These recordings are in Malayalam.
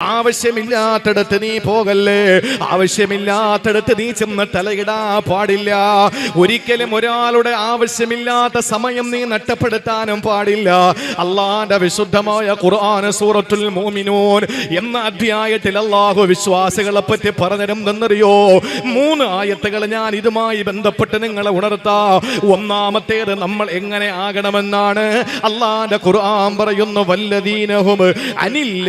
ആവശ്യമില്ലാത്തടത്ത് നീ പോകല്ലേ? ആവശ്യമില്ലാത്തടത്ത് നീ ചെന്ന് തലയിടാ പാടില്ല. ഒരിക്കലും ഒരാളുടെ ആവശ്യമില്ലാത്ത സമയം നീ നഷ്ടപ്പെടുത്താനും പാടില്ല. അള്ളാന്റെ വിശുദ്ധമായ ഖുർആൻ സൂറത്തുൽ മോമിനൂൻ എന്ന അധ്യായത്തിൽ അള്ളാഹു വിശ്വാസികളെ പറ്റി പറഞ്ഞിരുന്നെന്നറിയോ മൂന്ന് ആയത്തുകൾ ഞാൻ ഇതുമായി ബന്ധപ്പെട്ട് നിങ്ങളെ ഉണർത്താ. ഒന്നാമത്തേത് നമ്മൾ എങ്ങനെ ആകണമെന്നാണ്. അള്ളാന്റെ ഖുർആൻ പറയുന്നു വല്ലദീനഹും അനിൽ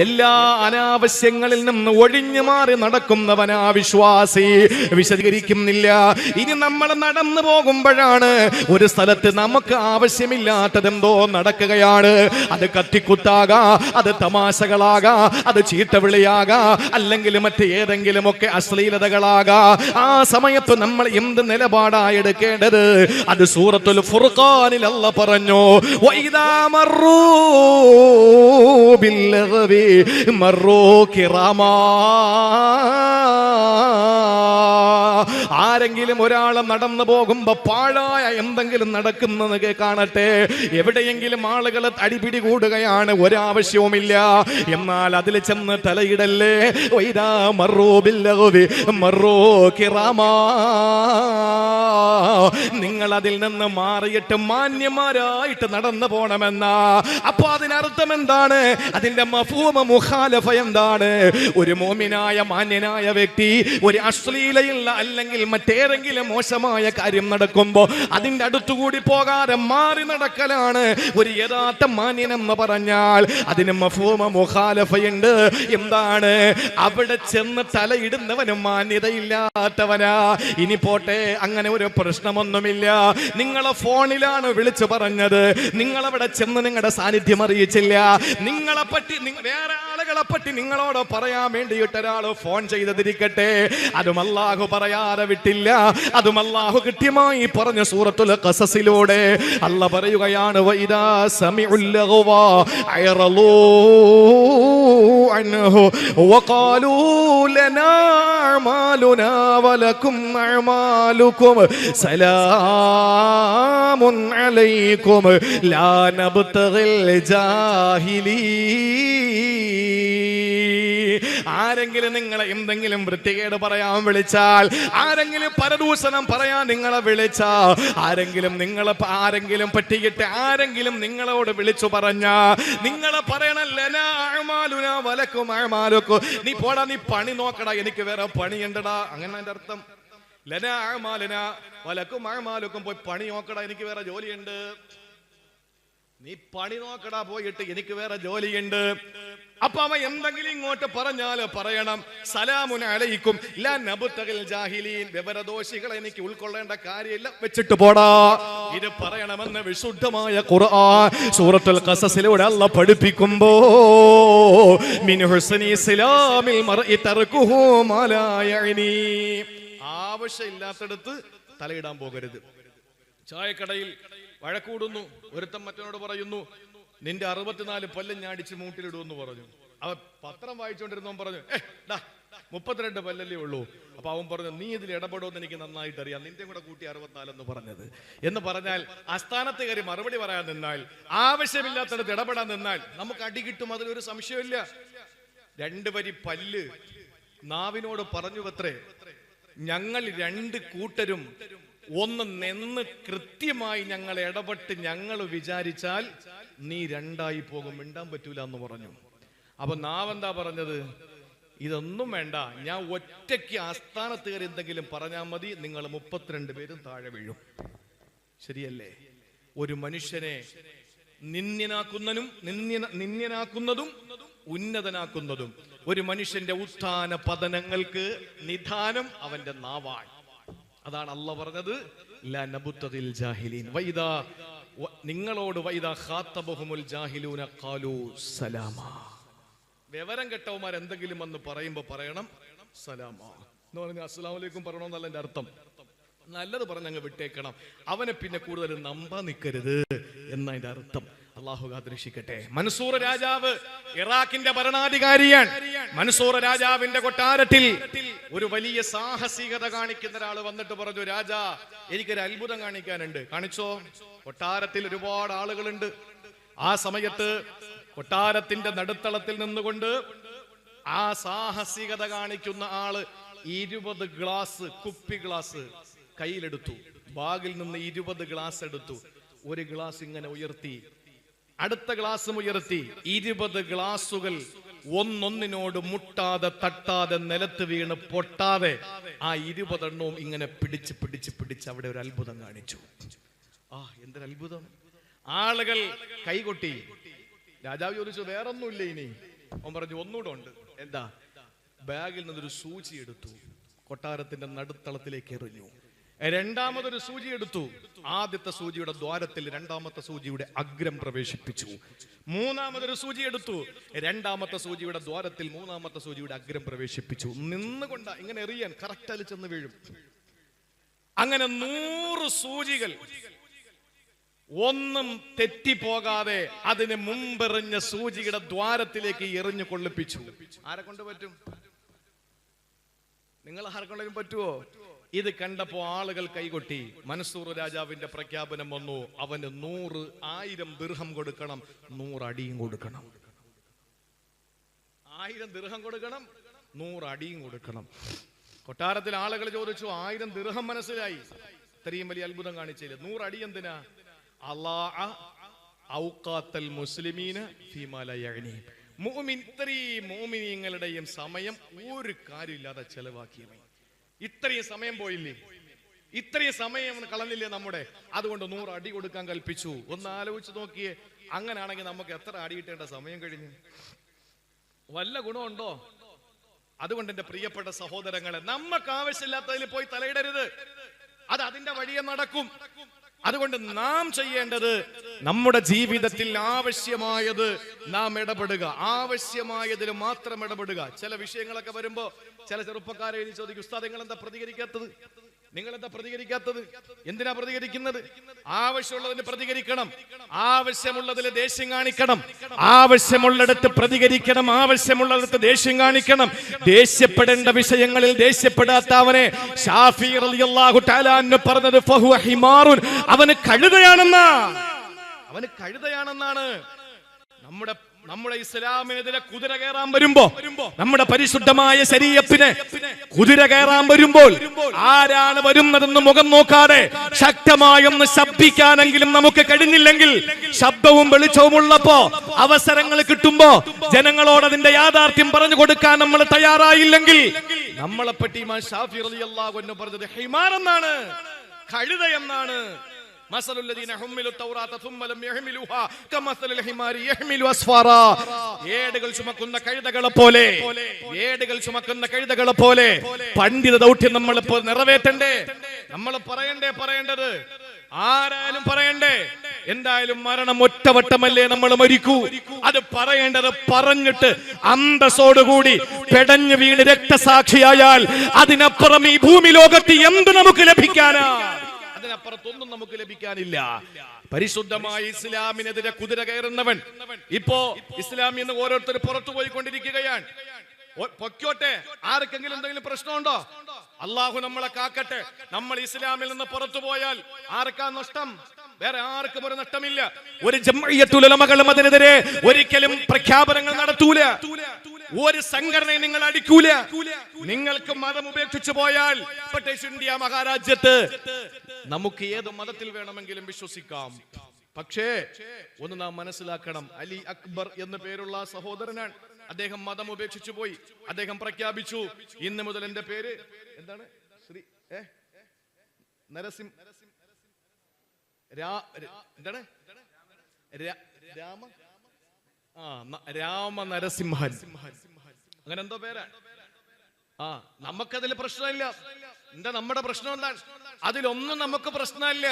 എല്ലാ അനാവശ്യങ്ങളിൽ നിന്ന് ഒഴിഞ്ഞു മാറി നടക്കുന്നവനാ വിശ്വാസി. വിശദീകരിക്കുന്നില്ല. ഇനി നമ്മൾ നടന്നു പോകുമ്പോഴാണ് ഒരു സ്ഥലത്ത് നമുക്ക് ആവശ്യമില്ലാത്തതെന്തോ നടക്കുകയാണ്. അത് കത്തിക്കുത്താകാ അത് തമാശകളാകാ അത് ചീത്തവിളിയാകാ അല്ലെങ്കിൽ മറ്റ് ഏതെങ്കിലുമൊക്കെ അശ്ലീലതകളാകാ. ആ സമയത്ത് നമ്മൾ എന്ത് നിലപാടാ എടുക്കേണ്ടത്? അത് സൂറത്തുൽ ഫുർഖാനിൽ അല്ല പറഞ്ഞു വൈദാ മറൂ ബില്ലഗ്വി മറൂ കിറാമാ. ആരെങ്കിലും ഒരാൾ നടന്നു പോകുമ്പോ പാഴായ എന്തെങ്കിലും നടക്കുന്നത് കാണട്ടെ. എവിടെയെങ്കിലും ആളുകൾ അടിപിടി കൂടുകയാണ് ഒരാവശ്യവുമില്ല. എന്നാൽ അതിൽ ചെന്ന് തലയിടല്ലേ? വൈരാ മറോ ബില്ലഗുവി മറോ കിറാമാ. നിങ്ങൾ അതിൽ നിന്ന് മാറിയിട്ട് മാന്യന്മാരായിട്ട് നടന്നു പോണമെന്ന. അപ്പൊ അതിനർത്ഥം എന്താണ്? അതിന്റെ മഫൂമ മുഖാലഫ എന്താണ്? ഒരു മോമിനായ മാന്യനായ വ്യക്തി ഒരു അശ്ലീലയുള്ള അല്ലെങ്കിൽ മറ്റേതെങ്കിലും മോശമായ കാര്യം നടക്കുമ്പോൾ അതിന്റെ അടുത്തുകൂടി പോകാതെ മാറി നടക്കലാണ്. ഒരു യഥാർത്ഥ മാന്യനെന്ന് പറഞ്ഞാൽ അതിന് മഫൂമ മുഖാലഫയുണ്ട്. എന്താണ്? അവിടെ ചെന്ന് തലയിടുന്നവന് മാന്യതയില്ലാത്തവനാ. ഇനി പോട്ടെ അങ്ങനെ ഒരു പ്രശ്നമൊന്നുമില്ല. നിങ്ങളെ ഫോണിലാണ് വിളിച്ചു പറഞ്ഞത്. നിങ്ങളവിടെ ചെന്ന് നിങ്ങളുടെ സാന്നിധ്യം അറിയിച്ചില്ല. നിങ്ങളെ പറ്റി വേറെ ആളുകളെ പറ്റി നിങ്ങളോട് പറയാൻ വേണ്ടിയിട്ട് ഫോൺ ചെയ്തതിരിക്കട്ടെ. അതും അല്ലാഹു പറയാതെ വിട്ടില്ല. അതും അള്ളാഹു കൃത്യമായി പറഞ്ഞ സൂറത്തുൽ കസസിലൂടെ അല്ല പറയുകയാണ് വൈദാ ആരെങ്കിലും നിങ്ങളെ എന്തെങ്കിലും വൃത്തികേട് പറയാൻ വിളിച്ചാൽ ആരെങ്കിലും പരദൂഷണം പറയാൻ നിങ്ങളെ വിളിച്ച ആരെങ്കിലും നിങ്ങളെ ആരെങ്കിലും പറ്റിയിട്ട് ആരെങ്കിലും നിങ്ങളോട് വിളിച്ചു പറഞ്ഞ നിങ്ങളെ പറയണല്ലനാ വലക്കും അഴമാലക്കും നീ പോടാ നീ പണി നോക്കടാ എനിക്ക് വേറെ പണിയുണ്ടടാ. അങ്ങനെ അതിന്റെ അർത്ഥം. ലന അഴമാലുന വലക്കും അഴമാലക്കും പോയി പണി നോക്കടാ എനിക്ക് വേറെ ജോലിയുണ്ട്. നീ പണി നോക്കടാ പോയിട്ട് എനിക്ക് വേറെ ജോലിയുണ്ട്. അപ്പൊ അവ എന്തെങ്കിലും ഇങ്ങോട്ട് പറഞ്ഞാൽ പറയണം. സലാമുൻ അലയിക്കും ലാ എനിക്ക് ഉൾക്കൊള്ളേണ്ട കാര്യമില്ല. വെച്ചിട്ട് പോടാ. ഇത് പറയണമെന്ന് വിശുദ്ധമായ ഖുർആൻ സൂറത്തുൽ ഖസസിലൂടെ അല്ല പഠിപ്പിക്കുമ്പോ മിൻ ഹുസ്നി മർഇ ആവശ്യമില്ലാത്തടത്ത് തലയിടാൻ പോകരുത്. ചായക്കടയിൽ വഴക്കൂടുന്നു. ഒരുത്തം മറ്റവനോട് പറയുന്നു നിന്റെ അറുപത്തിനാല് പല്ലും ഞാൻ അടിച്ച് മൂട്ടിലിടുമെന്ന് പറഞ്ഞു. അവ പത്രം വായിച്ചുകൊണ്ടിരുന്നവൻ പറഞ്ഞു മുപ്പത്തിരണ്ട് പല്ലല്ലേ ഉള്ളൂ. അപ്പൊ അവൻ പറഞ്ഞു നീ ഇതിൽ ഇടപെടുമെന്ന് എനിക്ക് നന്നായിട്ട് അറിയാം നിന്റെ കൂടെ കൂട്ടി അറുപത്തിനാലെന്ന് പറഞ്ഞത്. എന്ന് പറഞ്ഞാൽ അസ്ഥാനത്ത് കയറി മറുപടി പറയാൻ നിന്നാൽ ആവശ്യമില്ലാത്തടത്ത് ഇടപെടാൻ നിന്നാൽ നമുക്ക് അടി കിട്ടും അതിലൊരു സംശയമില്ല രണ്ട് വരി പല്ല്. നാവിനോട് പറഞ്ഞു അത്രേ ഞങ്ങൾ രണ്ട് കൂട്ടരും ഒന്ന് നിന്ന് കൃത്യമായി ഞങ്ങൾ ഇടപെട്ട് ഞങ്ങൾ വിചാരിച്ചാൽ നീ രണ്ടായി പോകും. മിണ്ടാൻ പറ്റൂല എന്ന് പറഞ്ഞു. അപ്പൊ നാവെന്താ പറഞ്ഞത്? ഇതൊന്നും വേണ്ട. ഞാൻ ഒറ്റയ്ക്ക് ആസ്ഥാനത്ത് കയറി എന്തെങ്കിലും പറഞ്ഞാൽ മതി. നിങ്ങൾ മുപ്പത്തിരണ്ട് പേരും താഴെ വീഴും. ശരിയല്ലേ? ഒരു മനുഷ്യനെ നിന്ദ്യനാക്കുന്നതും നിന്ദ്യന- നിന്ദ്യനാക്കുന്നതും ഉന്നതനാക്കുന്നതും. ഒരു മനുഷ്യന്റെ ഉത്ഥാന പതനങ്ങൾക്ക് നിധാനം അവന്റെ നാവാണ്. അതാണ് അല്ല പറഞ്ഞത് നിങ്ങളോട് വിവരം കെട്ടവന്മാർ എന്തെങ്കിലും വന്ന് പറയുമ്പോ പറയണം സലാമ. എന്ന് പറഞ്ഞാൽ അസ്സലാമു അലൈക്കും പറയണമെന്നല്ല എന്റെ അർത്ഥം. നല്ലത് പറഞ്ഞങ്ങ് വിട്ടേക്കണം. അവനെ പിന്നെ കൂടുതൽ നമ്പ നിൽക്കരുത് എന്നതിന്റെ അർത്ഥം. അള്ളാഹു മൻസൂർ രാജാവ് ഇറാഖിന്റെ ഭരണാധികാരിയാണ്. മൻസൂർ രാജാവിന്റെ കൊട്ടാരത്തിൽ ഒരു വലിയ സാഹസികത കാണിക്കുന്ന ഒരാൾ വന്നിട്ട് പറഞ്ഞു രാജാ എനിക്കൊരു അത്ഭുതം കാണിക്കാനുണ്ട്. കാണിച്ചോ? കൊട്ടാരത്തിൽ ഒരുപാട് ആളുകളുണ്ട്. ആ സമയത്ത് കൊട്ടാരത്തിന്റെ നടുത്തളത്തിൽ നിന്നുകൊണ്ട് ആ സാഹസികത കാണിക്കുന്ന ആൾ ഇരുപത് ഗ്ലാസ് കുപ്പി ഗ്ലാസ് കയ്യിലെടുത്തു. ബാഗിൽ നിന്ന് ഇരുപത് ഗ്ലാസ് എടുത്തു. ഒരു ഗ്ലാസ് ഇങ്ങനെ ഉയർത്തി. അടുത്ത ഗ്ലാസ് ഉയർത്തി. ഇരുപത് ഗ്ലാസുകൾ ഒന്നൊന്നിനോട് മുട്ടാതെ തട്ടാതെ നിലത്ത് വീണ് പൊട്ടാതെ ആ ഇരുപതെണ്ണവും ഇങ്ങനെ പിടിച്ച് പിടിച്ച് പിടിച്ച് അവിടെ ഒരു അത്ഭുതം കാണിച്ചു. ആ എന്തൊരു അത്ഭുതം. ആളുകൾ കൈകൊട്ടി. രാജാവ് ചോദിച്ചു വേറൊന്നുമില്ല ഇനി? അവൻ പറഞ്ഞു ഒന്നുകൂടെ ഉണ്ട്. എന്താ? ബാഗിൽ നിന്നൊരു സൂചി എടുത്തു. കൊട്ടാരത്തിന്റെ നടുത്തളത്തിലേക്ക് എറിഞ്ഞു. രണ്ടാമതൊരു സൂചി എടുത്തു. ആദ്യത്തെ സൂചിയുടെ ദ്വാരത്തിൽ രണ്ടാമത്തെ സൂചിയുടെ അഗ്രം പ്രവേശിപ്പിച്ചു. മൂന്നാമതൊരു സൂചി എടുത്തു. രണ്ടാമത്തെ സൂചിയുടെ ദ്വാരത്തിൽ മൂന്നാമത്തെ സൂചിയുടെ അഗ്രം പ്രവേശിപ്പിച്ചു. നിന്നുകൊണ്ട ഇങ്ങനെ എറിയാൻ കറക്റ്റ് ചെന്ന് വീഴും. അങ്ങനെ നൂറ് സൂചികൾ. ഒന്നും തെറ്റിപ്പോകാതെ അതിന് മുമ്പെറിഞ്ഞ സൂചിയുടെ ദ്വാരത്തിലേക്ക് എറിഞ്ഞു കൊള്ളിപ്പിച്ചു. ആരെ കൊണ്ട് പറ്റും നിങ്ങൾ ആർക്കൊണ്ടെങ്കിലും പറ്റുമോ ഇത് കണ്ടപ്പോ ആളുകൾ കൈകൊട്ടി. മൻസൂർ രാജാവിന്റെ പ്രഖ്യാപനം വന്നു. അവന് നൂറ് ആയിരം ദീർഘം കൊടുക്കണം. നൂറടിയും കൊടുക്കണം. ആയിരം ദീർഘം കൊടുക്കണം. നൂറടിയും കൊടുക്കണം. കൊട്ടാരത്തിൽ ആളുകൾ ചോദിച്ചു ആയിരം ദീർഘം മനസ്സിലായി. ഇത്രയും വലിയ അത്ഭുതം കാണിച്ചില്ല? നൂറടി എന്തിനാ? ഔക്കാത്തൽ മുസ്ലിമീന് ഫീമാലയണി മൂമിൻ ഇത്രയും മോമിനിയങ്ങളുടെയും സമയം ഒരു കാര്യമില്ലാതെ ചെലവാക്കിയവൻ ഇത്രയും സമയം പോയില്ലേ? ഇത്രയും സമയം കളഞ്ഞില്ലേ നമ്മുടെ? അതുകൊണ്ട് നൂറ് അടി കൊടുക്കാൻ കൽപ്പിച്ചു. ഒന്ന് ആലോചിച്ച് നോക്കിയേ. അങ്ങനാണെങ്കിൽ നമുക്ക് എത്ര അടി കിട്ടേണ്ട സമയം കഴിഞ്ഞു? വല്ല ഗുണമുണ്ടോ? അതുകൊണ്ട് എന്റെ പ്രിയപ്പെട്ട സഹോദരങ്ങളെ നമുക്ക് ആവശ്യമില്ലാത്തതിൽ പോയി തലയിടരുത്. അത് അതിന്റെ വഴിയെ നടക്കും. അതുകൊണ്ട് നാം ചെയ്യേണ്ടത് നമ്മുടെ ജീവിതത്തിൽ ആവശ്യമായത് നാം ഇടപെടുക. ആവശ്യമായതിൽ മാത്രം ഇടപെടുക. ചില വിഷയങ്ങളൊക്കെ വരുമ്പോ ചില ചെറുപ്പക്കാരെ എഴുതി ചോദിക്കും ഉസ്താദ് എന്താ പ്രതികരിക്കാത്തത്? നിങ്ങൾ എന്താ പ്രതികരിക്കാത്തത്? എന്തിനാ പ്രതികരിക്കുന്നത്? ആവശ്യമുള്ളതിന് പ്രതികരിക്കണം. ആവശ്യമുള്ളതിൽ ദേഷ്യം കാണിക്കണം. ആവശ്യമുള്ളിടത്ത് പ്രതികരിക്കണം. ആവശ്യമുള്ളിടത്ത് ദേഷ്യം കാണിക്കണം. ദേഷ്യപ്പെടേണ്ട വിഷയങ്ങളിൽ ദേഷ്യപ്പെടാത്ത അവനെ ഷാഫി തആല അൻഹു പറഞ്ഞത് അവന് കഴുതയാണെന്നാ. അവന് കഴുതയാണെന്നാണ്. നമ്മുടെ നമ്മുടെ ഇസ്ലാമിനെതിരെ കുതിര കയറാൻ വരുമ്പോ നമ്മുടെ പരിശുദ്ധമായ ശരീരത്തിന് കുതിര കയറാൻ വരുമ്പോൾ ആരാണ് വരുന്നതെന്ന് മുഖം നോക്കാതെ ശക്തമായൊന്ന് ശബ്ദിക്കാനെങ്കിലും നമുക്ക് കഴിഞ്ഞില്ലെങ്കിൽ ശബ്ദവും വെളിച്ചവും ഉള്ളപ്പോ അവസരങ്ങൾ കിട്ടുമ്പോ ജനങ്ങളോട് അതിന്റെ യാഥാർത്ഥ്യം പറഞ്ഞു കൊടുക്കാൻ നമ്മൾ തയ്യാറായില്ലെങ്കിൽ നമ്മളെ പറ്റി ഷാഫി റളിയല്ലാഹു അൻഹു പറഞ്ഞത് ഹിമാർ എന്നാണ് കഴുത എന്നാണ്. مثل الذين حملوا التوراة ثم لم يحملوها كمثل الحمار يحمل أسفارا ഏടുകൾ ചുമക്കുന്ന കഴുതകളെ പോലെ ഏടുകൾ ചുമക്കുന്ന കഴുതകളെ പോലെ പണ്ഡിത ദൗത്യം നമ്മൾ ഇപ്പോൾ നിറവേറ്റണ്ടേ നമ്മൾ പറയണ്ടേ പറയേണ്ടത് ആരായാലും പറയണ്ടേ എന്തായാലും മരണം ഒറ്റവട്ടമല്ലേ നമ്മൾ മരിക്കൂ അത് പറയേണ്ടത് പറഞ്ഞിട്ട് അന്തസ്സോടുകൂടി പെടഞ്ഞു വീണ് രക്തസാക്ഷിയായാൽ അതിനപ്പുറം ഈ ഭൂമി ലോകത്ത് എന്ത് നമുക്ക് ലഭിക്കാനാ അതിനപ്പുറത്തൊന്നും നമുക്ക് ലഭിക്കാനില്ല. പരിശുദ്ധമായ ഇസ്ലാമിനെതിരെ കുതിര കയറുന്നവൻ ഇപ്പോ ഇസ്ലാമിൽ നിന്ന് ഓരോരുത്തർ പുറത്തു പോയിക്കൊണ്ടിരിക്കുകയാണ്. പൊക്കോട്ടെ ആർക്കെങ്കിലും എന്തെങ്കിലും പ്രശ്നമുണ്ടോ? അള്ളാഹു നമ്മളെ കാക്കട്ടെ. നമ്മൾ ഇസ്ലാമിൽ നിന്ന് പുറത്തു പോയാൽ ആർക്കാ നഷ്ടം? വേറെ ആർക്കും ഒരു നഷ്ടമില്ല. ഒരു ജമ്മയ്യത്തുലമകളും അതിനെതിരെ ഒരിക്കലും പ്രഖ്യാപനങ്ങൾ നടത്തൂല. ഒരു സംഘടനയെ നിങ്ങൾ അടിക്കൂല. നിങ്ങൾക്ക് മതം ഉപേക്ഷിച്ചു പോയാൽ ഇന്ത്യ മഹാരാജ്യത്ത് നമുക്ക് ഏത് മതത്തിൽ വേണമെങ്കിലും വിശ്വസിക്കാം. പക്ഷേ ഒന്ന് നാം മനസ്സിലാക്കണം. അലി അക്ബർ എന്ന പേരുള്ള സഹോദരനാണ്. അദ്ദേഹം മതം ഉപേക്ഷിച്ചു പോയി. അദ്ദേഹം പ്രഖ്യാപിച്ചു. ഇന്ന് മുതൽ എന്റെ പേര് എന്താണ്? ശ്രീ ഏ? നരസിം എന്താണ്? രാമ? ആ രാമ നരസിംഹൻ അങ്ങനെ എന്തോ പേരാ. ആ നമുക്കതിൽ പ്രശ്നമില്ല. എന്താ നമ്മുടെ പ്രശ്നം എന്താണ്? അതിലൊന്നും നമുക്ക് പ്രശ്നമില്ല.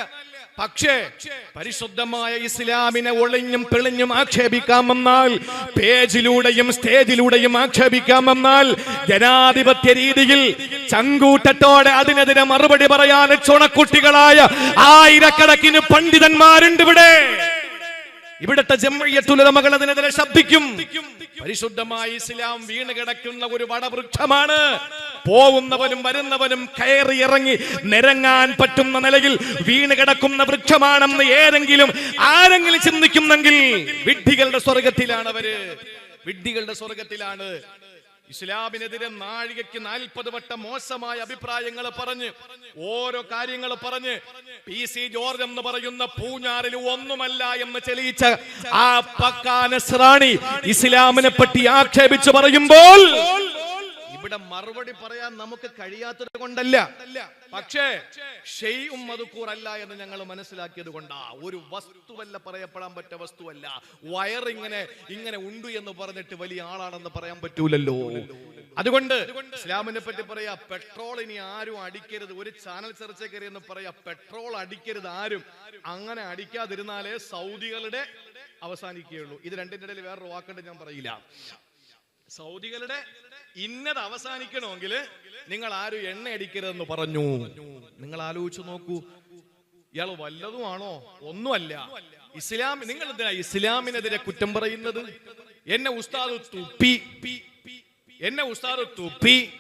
പക്ഷേ പരിശുദ്ധമായ ഇസ്ലാമിനെ ഒളിഞ്ഞും തെളിഞ്ഞും ആക്ഷേപിക്കാമെന്നാൽ പേജിലൂടെയും സ്റ്റേജിലൂടെയും ആക്ഷേപിക്കാമെന്നാൽ ജനാധിപത്യ രീതിയിൽ ചങ്കൂട്ടത്തോടെ അതിനെതിരെ മറുപടി പറയാൻ ചുണക്കുട്ടികളായ ആയിരക്കണക്കിന് പണ്ഡിതന്മാരുണ്ട് ഇവിടെ. ഇവിടുത്തെ ജമ്മയ്യത്തുലമകൾ അതിനെതിരെ ശബ്ദിക്കും. പരിശുദ്ധമായ ഇസ്ലാം വീണ് കിടക്കുന്ന ഒരു വടവൃക്ഷമാണ്. പോവുന്നവനും വരുന്നവനും കയറി ഇറങ്ങി നിരങ്ങാൻ പറ്റുന്ന നിലയിൽ വീണ് കിടക്കുന്ന വൃക്ഷമാണെന്ന് ഏതെങ്കിലും ആരെങ്കിലും ചിന്തിക്കുന്നെങ്കിൽ വിഡ്ഢികളുടെ സ്വർഗത്തിലാണ് അവർ വിഡ്ഢികളുടെ സ്വർഗത്തിലാണ് ഇസ്ലാമിനെതിരെ നാഴികയ്ക്ക് നാൽപ്പത് വട്ടം മോശമായ അഭിപ്രായങ്ങൾ പറഞ്ഞ് ഓരോ കാര്യങ്ങൾ പറഞ്ഞ് പി സി ജോർജ് എന്ന് പറയുന്ന പൂഞ്ഞാറിൽ ഒന്നുമല്ല എന്ന് ചെലിയിച്ച ആ പക്കാനസ്രാണി ഇസ്ലാമിനെ പറ്റി ആക്ഷേപിച്ചു പറയുമ്പോൾ ഇവിടെ മറുപടി പറയാൻ നമുക്ക് കഴിയാത്തത് കൊണ്ടല്ല. പക്ഷേ ഷെയ്യും മധുക്കൂർ അല്ല എന്ന് ഞങ്ങൾ മനസ്സിലാക്കിയത് കൊണ്ടാ. ഒരു വസ്തുവല്ല പറയപ്പെടാൻ പറ്റ വസ്തുവല്ല. വയർ ഇങ്ങനെ ഇങ്ങനെ ഉണ്ട് എന്ന് പറഞ്ഞിട്ട് വലിയ ആളാണെന്ന് പറയാൻ പറ്റൂലല്ലോ. അതുകൊണ്ട് ഇസ്ലാമിനെ പറ്റി പറയാ പെട്രോൾ ഇനി ആരും അടിക്കരുത്. ഒരു ചാനൽ ചർച്ച കയറി എന്ന് പറയാ പെട്രോൾ അടിക്കരുത് ആരും. അങ്ങനെ അടിക്കാതിരുന്നാലേ സൗദികളുടെ അവസാനിക്കുകയുള്ളൂ. ഇത് രണ്ടിന്റെ ഇടയിൽ വേറൊരു വാക്കുണ്ട് ഞാൻ പറയില്ല. സൗദികളുടെ ഇന്നത് അവസാനിക്കണമെങ്കിൽ നിങ്ങൾ ആരും എണ്ണ അടിക്കരുതെന്ന് പറഞ്ഞു. നിങ്ങൾ ആലോചിച്ചു നോക്കൂ. ഇയാൾ വല്ലതുമാണോ? ഒന്നുമല്ല. ഇസ്ലാം നിങ്ങൾ എന്തിനാ ഇസ്ലാമിനെതിരെ കുറ്റം പറയുന്നത്? എന്നെ ഉസ്താദ് തുപ്പി. എന്നെ ഉസ്താദ് തുപ്പി.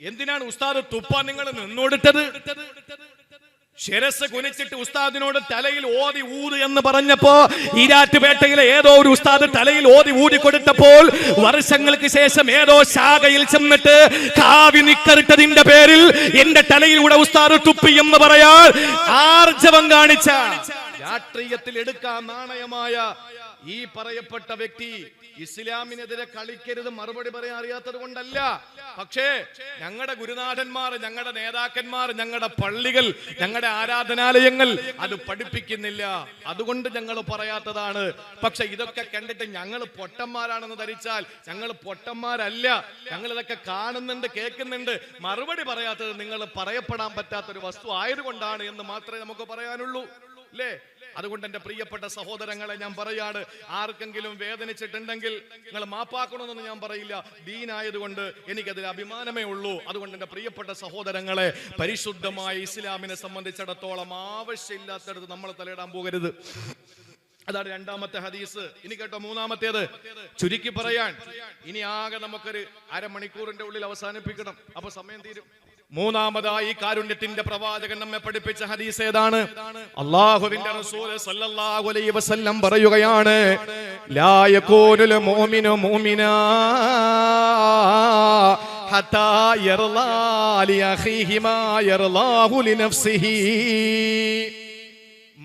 എന്തിനാണ് ഉസ്താദ് തുപ്പാൻ നിങ്ങൾ നിന്നോടിട്ടത്? ശിരസ് കുനിച്ചിട്ട് ഉസ്താദിനോട് തലയിൽ ഓതി ഊത് എന്ന് പറഞ്ഞപ്പോ ഈരാറ്റുപേട്ടയിലെ ഏതോ ഒരു ഉസ്താദ് തലയിൽ ഓതി ഊതി കൊടുത്തപ്പോൾ വർഷങ്ങൾക്ക് ശേഷം ഏതോ ശാഖയിൽ ചെന്നിട്ട് കാവി നിക്കറിട്ടതിന്റെ പേരിൽ എന്റെ തലയിലൂടെ ഉസ്താദ് തുപ്പി എന്ന് പറയാൻ ആർജവം കാണിച്ച രാഷ്ട്രീയത്തിൽ എടുക്കാൻ നാണയമായ ഈ പറയപ്പെട്ട വ്യക്തി ഇസ്ലാമിനെതിരെ കളിക്കരുത് മറുപടി പറയാൻ അറിയാത്തത് കൊണ്ടല്ല. പക്ഷേ ഞങ്ങളുടെ ഗുരുനാഥന്മാർ ഞങ്ങളുടെ നേതാക്കന്മാർ ഞങ്ങളുടെ പള്ളികൾ ഞങ്ങളുടെ ആരാധനാലയങ്ങൾ അത് പഠിപ്പിക്കുന്നില്ല. അതുകൊണ്ട് ഞങ്ങൾ പറയാത്തതാണ്. പക്ഷെ ഇതൊക്കെ കണ്ടിട്ട് ഞങ്ങൾ പൊട്ടന്മാരാണെന്ന് ധരിച്ചാൽ ഞങ്ങൾ പൊട്ടന്മാരല്ല. ഞങ്ങൾ ഇതൊക്കെ കാണുന്നുണ്ട് കേൾക്കുന്നുണ്ട്. മറുപടി പറയാത്തത് നിങ്ങൾ പറയപ്പെടാൻ പറ്റാത്തൊരു വസ്തു ആയതുകൊണ്ടാണ് എന്ന് മാത്രമേ നമുക്ക് പറയാനുള്ളൂ. അല്ലേ? അതുകൊണ്ട് എന്റെ പ്രിയപ്പെട്ട സഹോദരങ്ങളെ ഞാൻ പറയാണ് ആർക്കെങ്കിലും വേദനിച്ചിട്ടുണ്ടെങ്കിൽ നിങ്ങൾ മാപ്പാക്കണമെന്ന് ഞാൻ പറയില്ല. ദീനായതുകൊണ്ട് എനിക്കതിൽ അഭിമാനമേ ഉള്ളൂ. അതുകൊണ്ട് എന്റെ പ്രിയപ്പെട്ട സഹോദരങ്ങളെ പരിശുദ്ധമായ ഇസ്ലാമിനെ സംബന്ധിച്ചിടത്തോളം ആവശ്യമില്ലാത്തടത്ത് നമ്മൾ തലയിടാൻ പോകരുത്. അതാണ് രണ്ടാമത്തെ ഹദീസ്. ഇനി കേട്ടോ മൂന്നാമത്തേത്. ചുരുക്കി പറയാൻ ഇനി ആകെ നമുക്കൊരു അരമണിക്കൂറിന്റെ ഉള്ളിൽ അവസാനിപ്പിക്കണം. അപ്പൊ സമയം തീരും. മൂന്നാമതായി കാരുണ്യത്തിന്റെ പ്രവാചകൻ നമ്മെ പഠിപ്പിച്ച ഹദീസ് ഏതാണ്? അള്ളാഹുവിന്റെ റസൂൽ സല്ലല്ലാഹു അലൈഹി വസല്ലം പറയുകയാണ് ലാ യകൂനുൽ മുഅ്മിനു മുഅ്മിനാ ഹത്താ യർലാ ലി അഖീഹി മാ യർലാഹു ലിനഫ്സിഹി.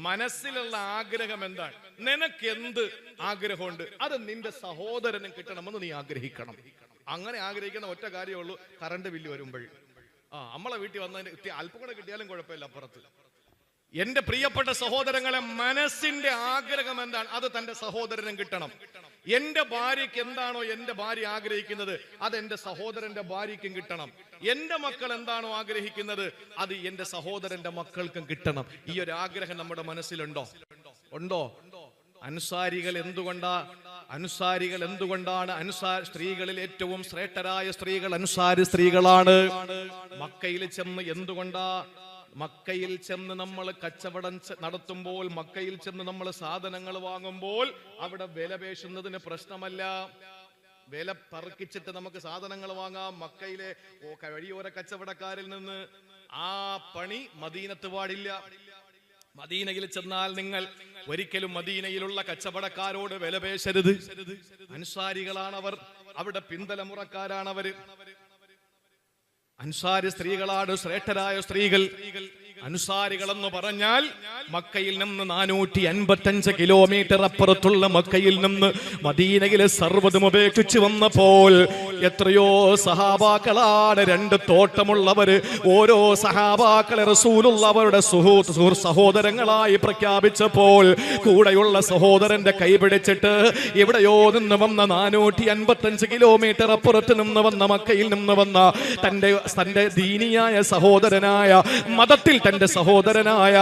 മനസ്സിലുള്ള ആഗ്രഹം എന്താണ്? നിനക്ക് എന്ത് ആഗ്രഹമുണ്ട്? അത് നിന്റെ സഹോദരനും കിട്ടണമെന്ന് നീ ആഗ്രഹിക്കണം. അങ്ങനെ ആഗ്രഹിക്കുന്ന ഒറ്റ കാര്യമുള്ളൂ കറണ്ട് ബില്ല് വരുമ്പോൾ. ആ നമ്മളെ വീട്ടിൽ വന്നതിന് അല്പം കൂടെ കിട്ടിയാലും കുഴപ്പമില്ല അപ്പുറത്ത് എന്റെ പ്രിയപ്പെട്ട സഹോദരങ്ങളെ മനസ്സിന്റെ ആഗ്രഹം എന്താണ്? അത് തന്റെ സഹോദരനും കിട്ടണം. എന്റെ ഭാര്യയ്ക്ക് എന്താണോ എന്റെ ഭാര്യ ആഗ്രഹിക്കുന്നത് അത് എന്റെ സഹോദരന്റെ ഭാര്യയ്ക്കും കിട്ടണം. എന്റെ മക്കൾ എന്താണോ ആഗ്രഹിക്കുന്നത് അത് എന്റെ സഹോദരന്റെ മക്കൾക്കും കിട്ടണം. ഈ ഒരു ആഗ്രഹം നമ്മുടെ മനസ്സിലുണ്ടോ? ഉണ്ടോ? അനുസാരികൾ എന്തുകൊണ്ടാ? അനുസാരികൾ എന്തുകൊണ്ടാണ്? അനുസാര സ്ത്രീകളിൽ ഏറ്റവും ശ്രേഷ്ഠരായ സ്ത്രീകൾ അനുസാരി സ്ത്രീകളാണ്. മക്കയിൽ ചെന്ന് എന്തുകൊണ്ടാ? മക്കയിൽ ചെന്ന് നമ്മൾ കച്ചവടം നടത്തുമ്പോൾ മക്കയിൽ ചെന്ന് നമ്മൾ സാധനങ്ങൾ വാങ്ങുമ്പോൾ അവിടെ വില പേശുന്നതിന് പ്രശ്നമല്ല. വില പറക്കിച്ചിട്ട് നമുക്ക് സാധനങ്ങൾ വാങ്ങാം. മക്കയിലെ വഴിയോര കച്ചവടക്കാരിൽ നിന്ന് ആ പണി മദീനത്ത് പാടില്ല. മദീനയിൽ ചെന്നാൽ നിങ്ങൾ ഒരിക്കലും മദീനയിലുള്ള കച്ചവടക്കാരോട് വില പേശരുത്. അവർ അവിടെ പിന്തലമുറക്കാരാണ് അവർ അനുസാരി സ്ത്രീകളാണ് ശ്രേഷ്ഠരായ സ്ത്രീകൾ. അനുസാരികൾ എന്ന് പറഞ്ഞാൽ മക്കയിൽ നിന്ന് നാനൂറ്റി അൻപത്തഞ്ച് കിലോമീറ്റർ അപ്പുറത്തുള്ള മക്കയിൽ നിന്ന് മദീനയിലെ സർവതും ഉപേക്ഷിച്ചു വന്നപ്പോൾ എത്രയോ സഹാബാക്കളാണ് രണ്ട് തോട്ടമുള്ളവര്. ഓരോ സഹാബാക്കളെ റസൂലുള്ളവരുടെ സുഹൃത്ത് സുഹൃ സഹോദരങ്ങളായി പ്രഖ്യാപിച്ചപ്പോൾ കൂടെയുള്ള സഹോദരന്റെ കൈപിടിച്ചിട്ട് എവിടെയോ നിന്ന് വന്ന നാനൂറ്റി അൻപത്തഞ്ച് കിലോമീറ്റർ അപ്പുറത്ത് നിന്ന് വന്ന മക്കയിൽ നിന്ന് വന്ന തന്റെ തന്റെ ദീനിയായ സഹോദരനായ മതത്തിൽ തന്റെ സഹോദരനായ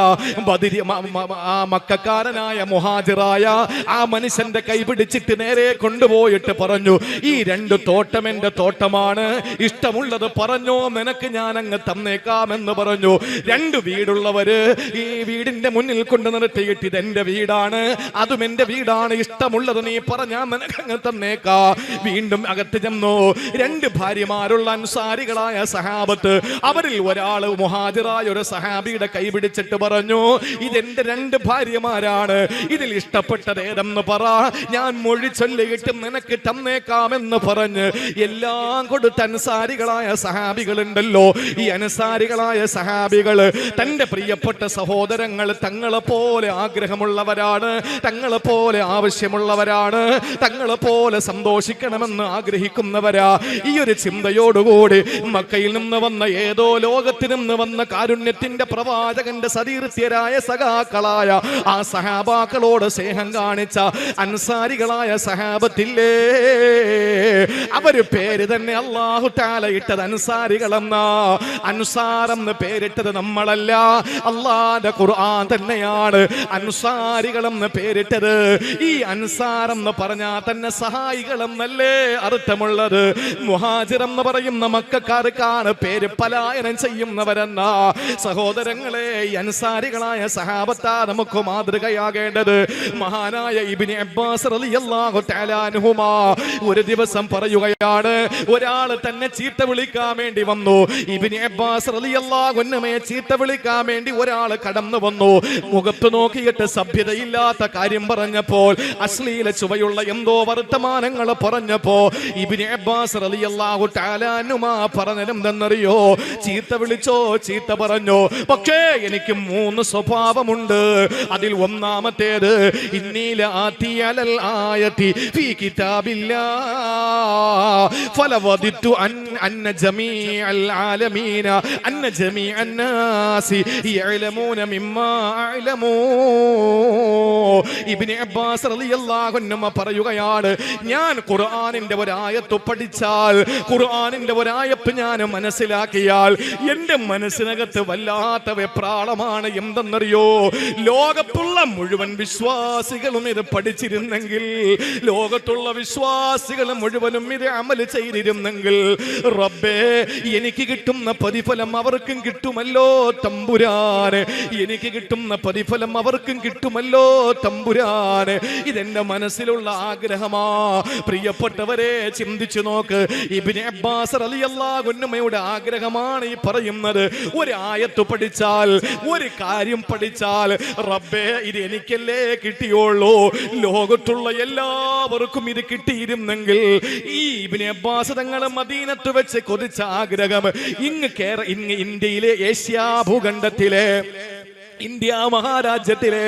ആ മക്കാരനായ മുഹാജിറായ ആ മനുഷ്യന്റെ കൈപിടിച്ചിട്ട് നേരെ കൊണ്ടുപോയിട്ട് പറഞ്ഞു ഈ രണ്ട് തോട്ടം തോട്ടം എന്റെ തോട്ടമാണ്. ഇഷ്ടമുള്ളത് പറഞ്ഞോ നിനക്ക് ഞാൻ അങ്ങ് തന്നേക്കാമെന്ന് പറഞ്ഞു. രണ്ട് വീടുള്ളവര് ഈ വീടിന്റെ മുന്നിൽ കൊണ്ട് നിർത്തിയിട്ട് ഇതെന്റെ വീടാണ്. അതും എന്റെ വീടാണ്. ഇഷ്ടമുള്ളത് നീ പറഞ്ഞാ നിനക്ക് അങ്ങ് തന്നേക്കാ. വീണ്ടും അകത്ത് ചെന്നു. രണ്ട് ഭാര്യമാരുള്ള അൻസാരികളായ സഹാബത്ത് അവരിൽ ഒരാൾ മുഹാജിറായ ഒരു സഹാബിയുടെ കൈ പിടിച്ചിട്ട് പറഞ്ഞു ഇതെന്റെ രണ്ട് ഭാര്യമാരാണ്. ഇതിൽ ഇഷ്ടപ്പെട്ടത് ഏതെന്ന് പറ. ഞാൻ മൊഴി ചൊല്ലിയിട്ട് നിനക്ക് തന്നേക്കാമെന്ന് പറഞ്ഞ് എല്ലാം കൊടുത്ത സഹാബികൾ സഹാബികളുണ്ടല്ലോ. ഈ അനുസാരികളായ സഹാബികൾ തന്റെ പ്രിയപ്പെട്ട സഹോദരങ്ങൾ തങ്ങളെ പോലെ ആഗ്രഹമുള്ളവരാണ് തങ്ങളെ പോലെ ആവശ്യമുള്ളവരാണ് തങ്ങളെ പോലെ സന്തോഷിക്കണമെന്ന് ആഗ്രഹിക്കുന്നവരാ. ഈ ഒരു ചിന്തയോടുകൂടി മക്കയിൽ നിന്ന് വന്ന ഏതോ ലോകത്തിൽ നിന്ന് വന്ന കാരുണ്യത്തിന്റെ പ്രവാചകന്റെ സതീർത്ഥ്യരായ സഖാക്കളായ ആ സഹാബാക്കളോട് സ്നേഹം കാണിച്ച അൻസാരികളായ സഹാബത്തില്ലേ? അവർ പേര് തന്നെ അള്ളാഹു താല ഇട്ടത് അൻസാരികളെന്ന അൻസാറെന്ന് പേരിട്ടത് നമ്മളല്ല. അള്ളാന്റെ ഖുർആൻ തന്നെയാണ് അൻസാരികളെന്ന് പേരിട്ടത്. ഈ അൻസാരം എന്ന് പറഞ്ഞാൽ തന്നെ സഹായികളെന്നല്ലേ അർത്ഥമുള്ളത്. മുഹാജിറം എന്ന് പറയുന്ന മക്കാർക്കാണ് പേര് പലായനം ചെയ്യുന്നവരെന്ന. സഹോദരങ്ങളെ അൻസാരികളായ സഹാബത്ത നമുക്ക് മാതൃകയാകേണ്ടത്. മഹാനായ ഇബിനി അബ്ബാസ് റളിയല്ലാഹു തആല അൻഹുമാ ഒരു ദിവസം പറയുകയാണ് ഒരാൾ തന്നെ ചീത്ത വിളിക്കാൻ വേണ്ടി വന്നു. ഇബിനി അബ്ബാസ് ചീത്ത വിളിക്കാൻ വേണ്ടി ഒരാൾ കടന്നു വന്നു. മുഖത്ത് നോക്കിയിട്ട് സഭ്യതയില്ലാത്ത കാര്യം പറഞ്ഞപ്പോൾ അശ്ലീല ചുവയുള്ള എന്തോ വർത്തമാനങ്ങൾ പറഞ്ഞപ്പോ ഇബിനി അബ്ബാസ് റളിയല്ലാഹു ചീത്ത വിളിച്ചോ? ചീത്ത പറഞ്ഞോ? പക്ഷേ എനിക്ക് മൂന്ന് സ്വഭാവമുണ്ട്. അതിൽ ഒന്നാമത്തേത് ഇന്നീല ആത്തിയലൽ ആയത്തി ഫീ കിതാബില്ലാ അൻ അന്ന ജമീഅൽ ആലമീന അന്ന ജമീഅൻ നാസി യഅലമൂന മിമ്മാ അഅലമൂ. ഇബ്നു അബ്ബാസ് റളിയല്ലാഹു അൻഹു പറയുകയാണ് ഞാൻ ഖുർആനിന്റെ ഒരു ആയത്ത് പഠിച്ചാൽ ഖുർആനിന്റെ ഒരു ഒരായത്ത് ഞാൻ മനസ്സിലാക്കിയാൽ എന്റെ മനസ്സിനകത്ത് വല്ലാത്ത വെപ്രാളമാണ് എന്തെന്നറിയോ? ലോകത്തുള്ള മുഴുവൻ വിശ്വാസികളും ഇത് പഠിച്ചിരുന്നെങ്കിൽ ലോകത്തുള്ള വിശ്വാസികൾ മുഴുവനും ഇത് അമൽ ചെയ്തിരുന്നെങ്കിൽ റബ്ബേ എനിക്ക് കിട്ടുന്ന പ്രതിഫലം അവർക്കും കിട്ടുമല്ലോ തമ്പുരാന്. എനിക്ക് കിട്ടുന്ന പ്രതിഫലം അവർക്കും കിട്ടുമല്ലോ തമ്പുരാന്. ഇതെന്റെ മനസ്സിലുള്ള ആഗ്രഹമാ. പ്രിയപ്പെട്ടവരെ ചിന്തിച്ചു നോക്ക്. ഇബിന് അബ്ബാസ് റളിയല്ലാഹു അൻഹുമയുടെ ആഗ്രഹമാണ് ഈ പറയുന്നത്. ഒരു ആയത്ത് പഠിച്ചാൽ ഒരു കാര്യം പഠിച്ചാൽ റബ്ബേ ഇത് എനിക്കല്ലേ കിട്ടിയുള്ളൂ. ലോകത്തുള്ള എല്ലാവർക്കും ഇത് കിട്ടിയിരുന്നെങ്കിൽ ഈ അബ്ബാസ് തങ്ങൾ മദീനത്ത് വെച്ച് കൊതിച്ച ആഗ്രഹം ഇങ്ങ് കേര ഇങ്ങ് ഇന്ത്യയിലെ ഏഷ്യാ ഭൂഖണ്ഡത്തിലെ ഇന്ത്യ മഹാരാജ്യത്തിലെ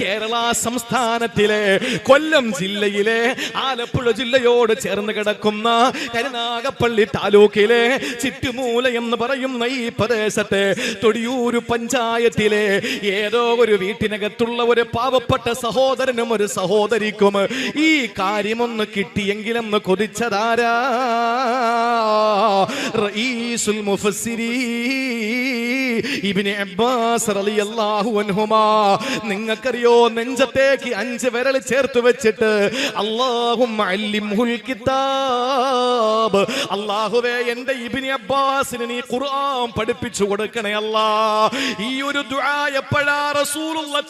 കേരള സംസ്ഥാനത്തിലെ കൊല്ലം ജില്ലയിലെ ആലപ്പുഴ ജില്ലയോട് ചേർന്ന് കിടക്കുന്ന കരുനാഗപ്പള്ളി താലൂക്കിലെ ചിറ്റുമൂല എന്ന് പറയുന്ന ഈ പ്രദേശത്തെ തൊടിയൂരു പഞ്ചായത്തിലെ ഏതോ ഒരു വീട്ടിനകത്തുള്ള ഒരു പാവപ്പെട്ട സഹോദരനും ഒരു സഹോദരിക്കും ഈ കാര്യമൊന്ന് കിട്ടിയെങ്കിലെന്ന് കൊതിച്ചതാരാ? റഈസുൽ മുഫസ്സിരീ ഇബ്നു അബ്ബാസ് റളിയല്ലാഹു നിങ്ങൾക്കറിയോ നെഞ്ചത്തേക്ക് അഞ്ച് വിരൽ ചേർത്ത് വെച്ചിട്ട് അല്ലിംഹുൽ കിതാബ്. അല്ലാഹുവേ എന്റെ ഇബ്നു അബ്ബാസിന് നീ ഖുർആൻ പഠിപ്പിച്ചു കൊടുക്കണേ അല്ലാ. ഈ ഒരു എപ്പോഴാ റസൂലുള്ള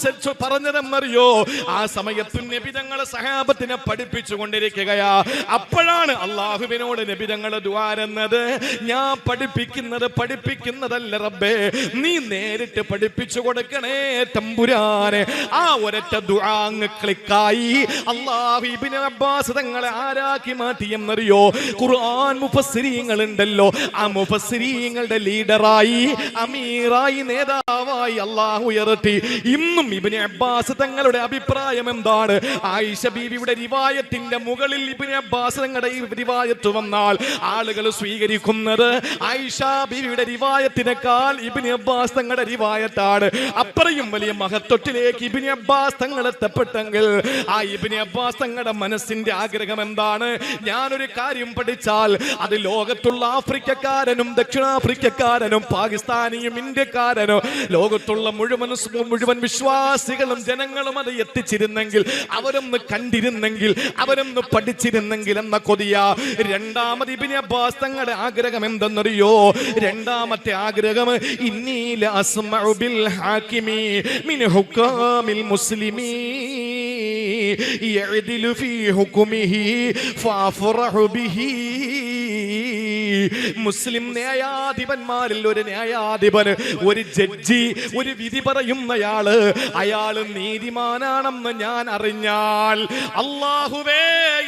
പറഞ്ഞതെന്നറിയോ? ആ സമയത്ത് നബി തങ്ങളെ സഹാബത്തിനെ പഠിപ്പിച്ചു കൊണ്ടിരിക്കുകയാ. അപ്പോഴാണ് അള്ളാഹുവിനോട് നബി തങ്ങളെ ദ്വാരെന്നത് ഞാൻ പഠിപ്പിക്കുന്നത് പഠിപ്പിക്കുന്നതല്ല റബ്ബേ. നീ നേരിട്ട് പഠിപ്പിച്ചു കൊടുക്കണേ തമ്പുരാനെ. ആ ഒരൊറ്റ ദുആങ്ങ് ക്ലിക്കായി. അല്ലാഹു ഇബ്നു അബ്ബാസ് തങ്ങളെ ആരാക്കി മാറ്റി എന്നറിയോ? ഖുർആൻ മുഫസ്സിരീങ്ങൾ ഉണ്ടല്ലോ ആ മുഫസ്സിരീങ്ങളുടെ ലീഡറായി അമീറായി നേതാവായി അള്ളാഹു ഉയർത്തി. ഇന്നും ഇബ്നു അബ്ബാസ് തങ്ങളുടെ അഭിപ്രായം എന്താണ്? ആയിഷ ബീവിയുടെ റിവായത്തിന്റെ മുകളിൽ ഇബ്നു അബ്ബാസ് തങ്ങളുടെ റിവായത്ത് വന്നാൽ ആളുകൾ സ്വീകരിക്കുന്നത് ആയിഷ ബീവിയുടെ റിവായത്തിനേക്കാൾ ഇബ്നു അബ്ബാസ് തങ്ങളുടെ റിവായത്താണ്. അത്രയും വലിയ മഹത്വത്തിലേക്ക് ഇബിനി അബ്ബാസ് തങ്ങൾ എത്തപ്പെട്ടെങ്കിൽ ആ ഇബിനി അബ്ബാസ് തങ്ങളുടെ മനസ്സിന്റെ ആഗ്രഹം എന്താണ്? ഞാനൊരു കാര്യം പഠിച്ചാൽ അത് ലോകത്തുള്ള ആഫ്രിക്കക്കാരനും ദക്ഷിണാഫ്രിക്കക്കാരനും പാകിസ്ഥാനിയും ഇന്ത്യക്കാരനും ലോകത്തുള്ള മുഴുവൻ മുഴുവൻ വിശ്വാസികളും ജനങ്ങളും അത് എത്തിച്ചിരുന്നെങ്കിൽ അവരൊന്ന് കണ്ടിരുന്നെങ്കിൽ അവരൊന്ന് പഠിച്ചിരുന്നെങ്കിൽ എന്ന കൊതിയ. രണ്ടാമത് ഇബിനി അബ്ബാസ് തങ്ങളുടെ ആഗ്രഹം എന്തെന്നറിയോ? രണ്ടാമത്തെ ആഗ്രഹം ഇന്നീല ബിൽ الحاكم من حكام المسلمين يعدل في حكمه فأفرح به. മുസ്ലിം ന്യായാധിപന്മാരിൽ ഒരു ന്യായാധിപൻ ഒരു ജഡ്ജി ഒരു വിധി പറയുന്നയാൾ അയാൾ നീതിമാനാണെന്ന് ഞാൻ അറിഞ്ഞാൽ അള്ളാഹുവേ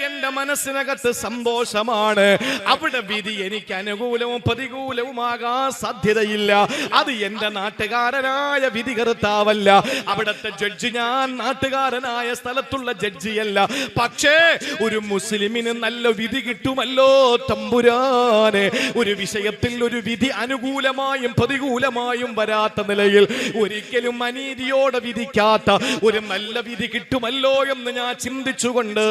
എന്റെ മനസ്സിനകത്ത് സന്തോഷമാണ്. അവിടെ വിധി എനിക്ക് അനുകൂലവും പ്രതികൂലവുമാകാൻ സാധ്യതയില്ല. അത് എന്റെ നാട്ടുകാരനായ വിധി കറുത്താവല്ല അവിടുത്തെ ജഡ്ജി ഞാൻ നാട്ടുകാരനായ സ്ഥലത്തുള്ള ജഡ്ജിയല്ല. പക്ഷേ ഒരു മുസ്ലിമിന് നല്ല വിധി കിട്ടുമല്ലോ തമ്പുരാനെ. ഒരു വിഷയത്തിൽ ഒരു വിധി അനുകൂലമായും പ്രതികൂലമായും വരാത്ത നിലയിൽ ഒരിക്കലും അനീതിയോടെ വിധിക്കാത്ത ഒരു നല്ല വിധി കിട്ടുമല്ലോ എന്ന് ഞാൻ ചിന്തിച്ചുകൊണ്ട്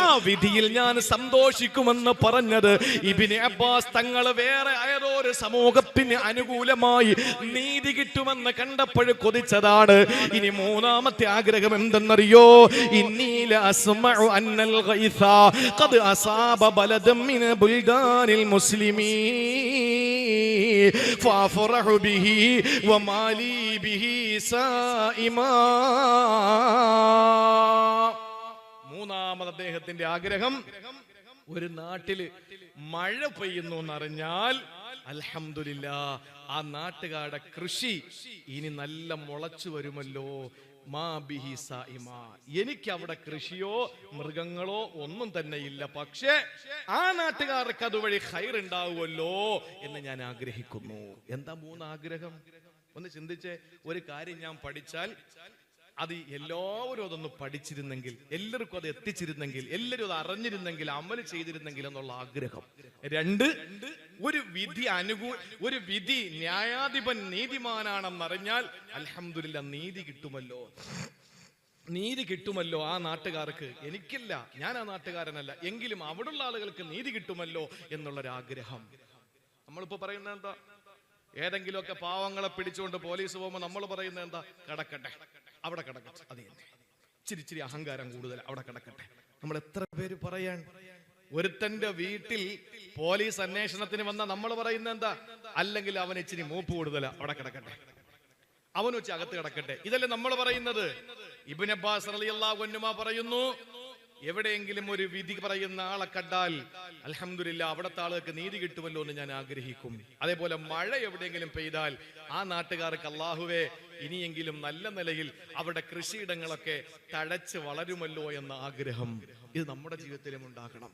ആ വിധിയിൽ ഞാൻ സന്തോഷിക്കുമെന്ന് പറഞ്ഞത് ഇബിന് അബ്ബാസ് തങ്ങൾ വേറെ ഏതോരു സമൂഹത്തിന് അനുകൂലമായി നീതി കിട്ടുമെന്ന് കണ്ടപ്പോൾ കൊതിച്ചതാണ്. ഇനി മൂന്നാമത്തെ ആഗ്രഹം എന്തെന്നറിയോ? ഇന്നീല അന്നൽ ഖദ് അസാബ ബലദം മിന ബുൽദാനിൽ മുസ്ലിമീൻ فافرح ബിഹി വമാലി ബിഹി സായിമാ മൂന്നാമത് അദ്ദേഹത്തിന്റെ ആഗ്രഹം ഒരു നാട്ടിൽ മഴ പെയ്യുന്നു എന്നറിഞ്ഞാൽ അലഹമില്ല ആ നാട്ടുകാരുടെ കൃഷി ഇനി നല്ല മുളച്ചു വരുമല്ലോ. എനിക്ക് അവിടെ കൃഷിയോ മൃഗങ്ങളോ ഒന്നും തന്നെ ഇല്ല പക്ഷേ ആ നാട്ടുകാർക്ക് അതുവഴി ഹൈർ ഉണ്ടാവുമല്ലോ എന്ന് ഞാൻ ആഗ്രഹിക്കുന്നു. എന്താ മൂന്ന് ആഗ്രഹം ഒന്ന് ചിന്തിച്ചേ. ഒരു കാര്യം ഞാൻ പഠിച്ചാൽ അത് എല്ലാവരും അതൊന്ന് പഠിച്ചിരുന്നെങ്കിൽ എല്ലാവർക്കും അത് എത്തിച്ചിരുന്നെങ്കിൽ എല്ലാവരും അത് അറിഞ്ഞിരുന്നെങ്കിൽ അമൽ ചെയ്തിരുന്നെങ്കിൽ എന്നുള്ള ആഗ്രഹം. രണ്ട് ഒരു വിധി അനുകൂ ഒരു വിധി ന്യായാധിപൻ നീതിമാനാണെന്നറിഞ്ഞാൽ അലഹമില്ല നീതി കിട്ടുമല്ലോ. നീതി കിട്ടുമല്ലോ ആ നാട്ടുകാർക്ക്. എനിക്കില്ല ഞാൻ ആ നാട്ടുകാരനല്ല. എങ്കിലും അവിടുള്ള ആളുകൾക്ക് നീതി കിട്ടുമല്ലോ എന്നുള്ളൊരാഗ്രഹം. നമ്മളിപ്പോ പറയുന്നത് എന്താ? ഏതെങ്കിലുമൊക്കെ പാവങ്ങളെ പിടിച്ചുകൊണ്ട് പോലീസ് പോകുമ്പോൾ നമ്മൾ പറയുന്നത് എന്താ? കിടക്കട്ടെ. അവിടെ കിടക്കട്ടെ. അത് തന്നെ ഇച്ചിരി ഇച്ചിരി അഹങ്കാരം കൂടുതൽ അവിടെ കിടക്കട്ടെ. നമ്മൾ എത്ര പേര് പറയാൻ? ഒരുത്തന്റെ വീട്ടിൽ പോലീസ് അന്വേഷണത്തിന് വന്ന നമ്മൾ പറയുന്ന എന്താ? അല്ലെങ്കിൽ അവൻ ഇച്ചിരി മൂപ്പ് കൂടുതൽ അവിടെ കിടക്കട്ടെ. അവൻ വെച്ച് അകത്ത് കിടക്കട്ടെ. ഇതല്ലേ നമ്മൾ പറയുന്നത്? റളിയല്ലാഹു അൻഹുമ പറയുന്നു എവിടെയെങ്കിലും ഒരു വിധി പറയുന്ന ആളെ കണ്ടാൽ അലഹമില്ല അവിടത്തെ ആളുകൾക്ക് നീതി കിട്ടുമല്ലോ എന്ന് ഞാൻ ആഗ്രഹിക്കും. അതേപോലെ മഴ എവിടെയെങ്കിലും പെയ്താൽ ആ നാട്ടുകാർക്ക് അള്ളാഹുവേ ഇനിയെങ്കിലും നല്ല നിലയിൽ അവരുടെ കൃഷിയിടങ്ങളൊക്കെ തഴച്ച് വളരുമല്ലോ എന്ന ആഗ്രഹം ഇത് നമ്മുടെ ജീവിതത്തിലും ഉണ്ടാക്കണം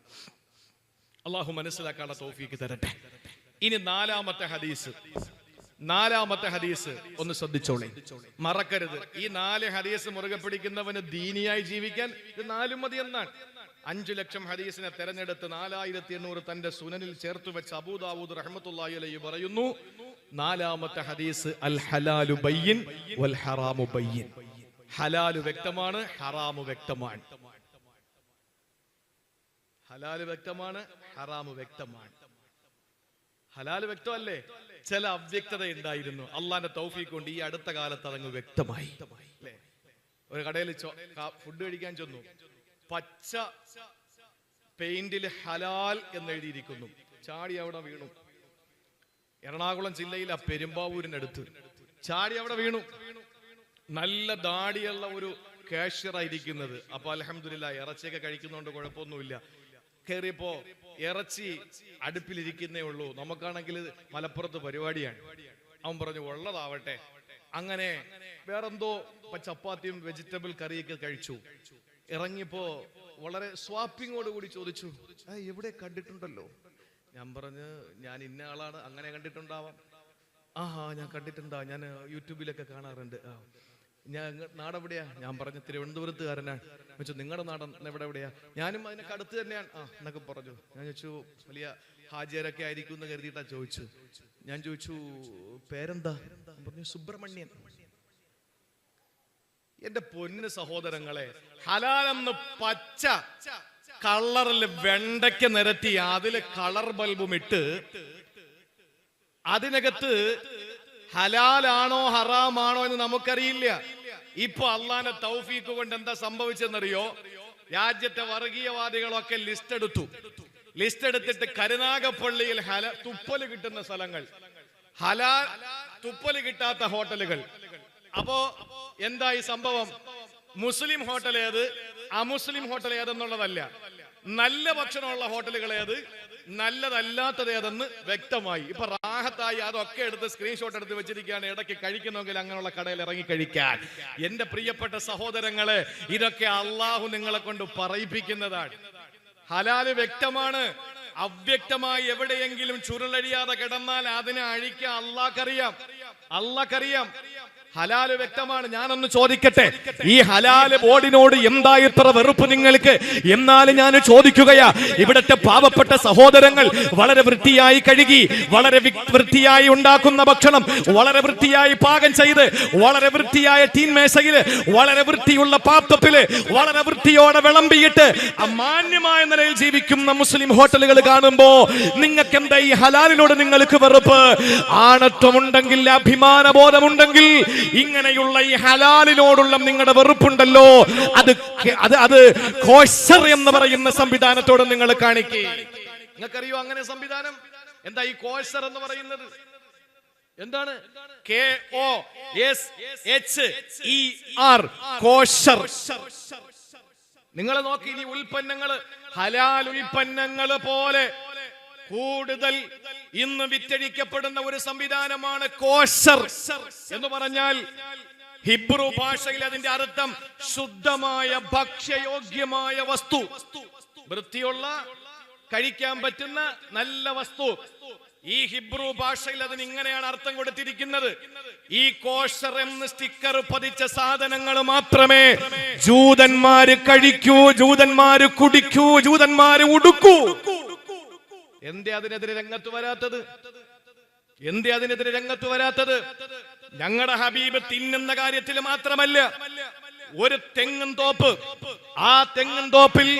അള്ളാഹു മനസ്സിലാക്കാനുള്ള തോഫിക്ക് തരട്ടെ. ഇനി നാലാമത്തെ ഹദീസ്. നാലാമത്തെ ഹദീസ് ഒന്ന് ശ്രദ്ധിച്ചോളെ. മറക്കരുത്. ഈ നാല് ഹദീസ് മുറുകെ പിടിക്കുന്നവന് ദീനിയായി ജീവിക്കാൻ ഇത് നാലും മതി എന്നാണ്. അഞ്ചു ലക്ഷം ഹദീസിനെ തെരഞ്ഞെടുത്ത് നാലായിരത്തി എണ്ണൂറ് തന്റെ സുനനിൽ ചേർത്ത് വെച്ച അബൂദാവൂദ് റഹ്മത്തുള്ളാഹി അലൈഹി പറയുന്നു നാലാമത്തെ ഹദീസ് അൽ ഹലാലു ബയ്യിൻ വൽ ഹറാമു ബയ്യിൻ. ഹലാലു വ്യക്തമാണ് ഹറാമു വ്യക്തമാണ്. ഹലാൽ വ്യക്തമാണ് ഹറാമ് വ്യക്തമാണ്. ഹലാൽ വ്യക്തമല്ലേ? ചില അവ്യക്തത ഉണ്ടായിരുന്നു. അള്ളാന്റെ തൗഫീഖ് കൊണ്ട് ഈ അടുത്ത കാലത്ത് അതങ്ങ് വ്യക്തമായി. ഒരു കടയിൽ ഫുഡ് കഴിക്കാൻ ചെന്നു. പച്ച പെയിന്റിൽ ഹലാൽ എന്ന് എഴുതിയിരിക്കുന്നു ചാടി അവിടെ വീണു. എറണാകുളം ജില്ലയിലെ പെരുമ്പാവൂരിനടുത്ത്. ചാടി അവിടെ വീണു. നല്ല ദാടിയുള്ള ഒരു കാഷ്യറായിരിക്കുന്നത്. അപ്പൊ അലഹമില്ല ഇറച്ചിയൊക്കെ കഴിക്കുന്നതുകൊണ്ട് കുഴപ്പമൊന്നുമില്ല. കയറിയപ്പോ ഇറച്ചി അടുപ്പിലിരിക്കുന്നേ ഉള്ളൂ. നമുക്കാണെങ്കിൽ മലപ്പുറത്ത് പരിപാടിയാണ്. അവൻ പറഞ്ഞു ഉള്ളതാവട്ടെ. അങ്ങനെ വേറെന്തോ ചപ്പാത്തിയും വെജിറ്റബിൾ കറിയൊക്കെ കഴിച്ചു. ഇറങ്ങിയപ്പോ വളരെ സ്വാപ്പിങ്ങോട് കൂടി ചോദിച്ചു എവിടെ കണ്ടിട്ടുണ്ടല്ലോ? ഞാൻ പറഞ്ഞ് ഞാൻ ഇന്ന ആളാണ് അങ്ങനെ കണ്ടിട്ടുണ്ടാവാം. ആ ഞാൻ കണ്ടിട്ടുണ്ടാ ഞാൻ യൂട്യൂബിലൊക്കെ കാണാറുണ്ട്. ആ ഞാൻ നാട് നാടെവിടെയാ? ഞാൻ പറഞ്ഞ തിരുവനന്തപുരത്തുകാരനാണ് വെച്ചു നിങ്ങളുടെ നാടൻ എവിടെ എവിടെയാ ഞാനും അതിനൊക്കെ അടുത്ത് തന്നെയാണ് ആ എന്നൊക്കെ പറഞ്ഞു. ഞാൻ ചോദിച്ചു വലിയ ഹാജിയരൊക്കെ ആയിരിക്കും എന്ന് കരുതിയിട്ടാ ചോദിച്ചു ഞാൻ ചോദിച്ചു പേരെന്താ? പറഞ്ഞു സുബ്രഹ്മണ്യൻ. എന്റെ പൊന്നു സഹോദരങ്ങളെ ഹലാലെന്ന് പച്ച കളറിൽ വെണ്ടയ്ക്ക നിരത്തി അതിൽ കളർ ബൾബും ഇട്ട് അതിനകത്ത് ഹലാലാണോ ഹറാമാണോ എന്ന് നമുക്കറിയില്ല. ഇപ്പൊ അള്ളാന്റെ തൗഫീക്ക് കൊണ്ട് എന്താ സംഭവിച്ചെന്നറിയോ? രാജ്യത്തെ വർഗീയവാദികളൊക്കെ ലിസ്റ്റ് എടുത്തു ലിസ്റ്റ് എടുത്തിട്ട് കരുനാഗപ്പള്ളിയിൽ ഹല തുപ്പൽ കിട്ടുന്ന സ്ഥലങ്ങൾ. ഹലാൽ തുപ്പൽ കിട്ടാത്ത ഹോട്ടലുകൾ. അപ്പോ ഈ സംഭവം? മുസ്ലിം ഹോട്ടൽ ഏത്? അമുസ്ലിം ഹോട്ടൽ ഏതെന്നുള്ളതല്ല. നല്ല ഭക്ഷണമുള്ള ഹോട്ടലുകൾ ഏത്? നല്ലതല്ലാത്തത് ഏതെന്ന് വ്യക്തമായി. ഇപ്പൊ റാഹത്തായി അതൊക്കെ എടുത്ത് സ്ക്രീൻഷോട്ട് എടുത്ത് വെച്ചിരിക്കുകയാണ്. ഇടയ്ക്ക് കഴിക്കുന്നെങ്കിൽ അങ്ങനെയുള്ള കടയിൽ ഇറങ്ങി കഴിക്കാൻ. എന്റെ പ്രിയപ്പെട്ട സഹോദരങ്ങളെ ഇതൊക്കെ അള്ളാഹു നിങ്ങളെ കൊണ്ട് പറയിപ്പിക്കുന്നതാണ്. ഹലാൽ വ്യക്തമാണ്. അവ്യക്തമായി എവിടെയെങ്കിലും ചുരുളഴിയാതെ കിടന്നാൽ അതിനെ അഴിക്കാൻ അള്ളാഹ്ക്കറിയാം. അള്ളാഹ്ക്കറിയാം. ഹലാൽ വ്യക്തമാണ് ഞാനൊന്ന് ചോദിക്കട്ടെ? ഈ ഹലാൽ ബോർഡിനോട് എന്താ ഇത്ര വെറുപ്പ് നിങ്ങൾക്ക്? എന്നാലും ഞാൻ ചോദിക്കുകയാ ഇവിടത്തെ പാവപ്പെട്ട സഹോദരങ്ങൾ വളരെ വൃത്തിയായി കഴുകി വളരെ വൃത്തിയായി ഉണ്ടാക്കുന്ന ഭക്ഷണം വളരെ വൃത്തിയായി പാകം ചെയ്ത് വളരെ വൃത്തിയായ തീൻമേശയിൽ വളരെ വൃത്തിയുള്ള പാത്രത്തിൽ വളരെ വൃത്തിയോടെ വിളമ്പിയിട്ട് മാന്യമായ നിലയിൽ ജീവിക്കുന്ന മുസ്ലിം ഹോട്ടലുകൾ കാണുമ്പോ നിങ്ങൾക്ക് എന്താ ഈ ഹലാലിനോട് നിങ്ങൾക്ക് വെറുപ്പ്? ആണത്വമുണ്ടെങ്കിൽ അഭിമാനബോധമുണ്ടെങ്കിൽ ഇങ്ങനെയുള്ള ഈ ഹലാലിനോടുള്ള നിങ്ങളുടെ വെറുപ്പുണ്ടല്ലോ. അത് അത് അത് കോശർ എന്ന് പറയുന്ന സംവിധാനത്തോട് നിങ്ങൾ കാണിക്കേ. നിങ്ങൾക്കറിയോ അങ്ങനെ സംവിധാനം? എന്താ ഈ കോശർ എന്ന് പറയുന്നത്? എന്താണ്? K O S H E R kosher. നിങ്ങൾ നോക്കി ഈ ഉൽപ്പന്നങ്ങൾ ഹലാൽ ഉൽപ്പന്നങ്ങൾ പോലെ കൂടുതൽ ഇന്ന് വിറ്റഴിക്കപ്പെടുന്ന ഒരു സംവിധാനമാണ് കോശർ എന്ന് പറഞ്ഞാൽ ഹിബ്രു ഭാഷയിൽ അതിന്റെ അർത്ഥം ശുദ്ധമായ ഭക്ഷ്യയോഗ്യമായ വസ്തു. വൃത്തിയുള്ള കഴിക്കാൻ പറ്റുന്ന നല്ല വസ്തു. ഈ ഹിബ്രു ഭാഷയിൽ അതിന് ഇങ്ങനെയാണ് അർത്ഥം കൊടുത്തിരിക്കുന്നത്. ഈ കോഷർ എന്ന് സ്റ്റിക്കർ പതിച്ച സാധനങ്ങൾ മാത്രമേ ജൂതന്മാര് കഴിക്കൂ ജൂതന്മാര് കുടിക്കൂ ജൂതന്മാര് ഉടുക്കൂ. എന്തേ അതിനെതിരെ രംഗത്ത് വരാത്തത്? എന്തേ അതിനെതിരെ രംഗത്ത് വരാത്തത്? ഞങ്ങളുടെ ഹബീബ് തിന്നുന്ന കാര്യത്തിൽ മാത്രമല്ല ഒരു തെങ്ങും തോപ്പ് ആ തെങ്ങും തോപ്പിൽ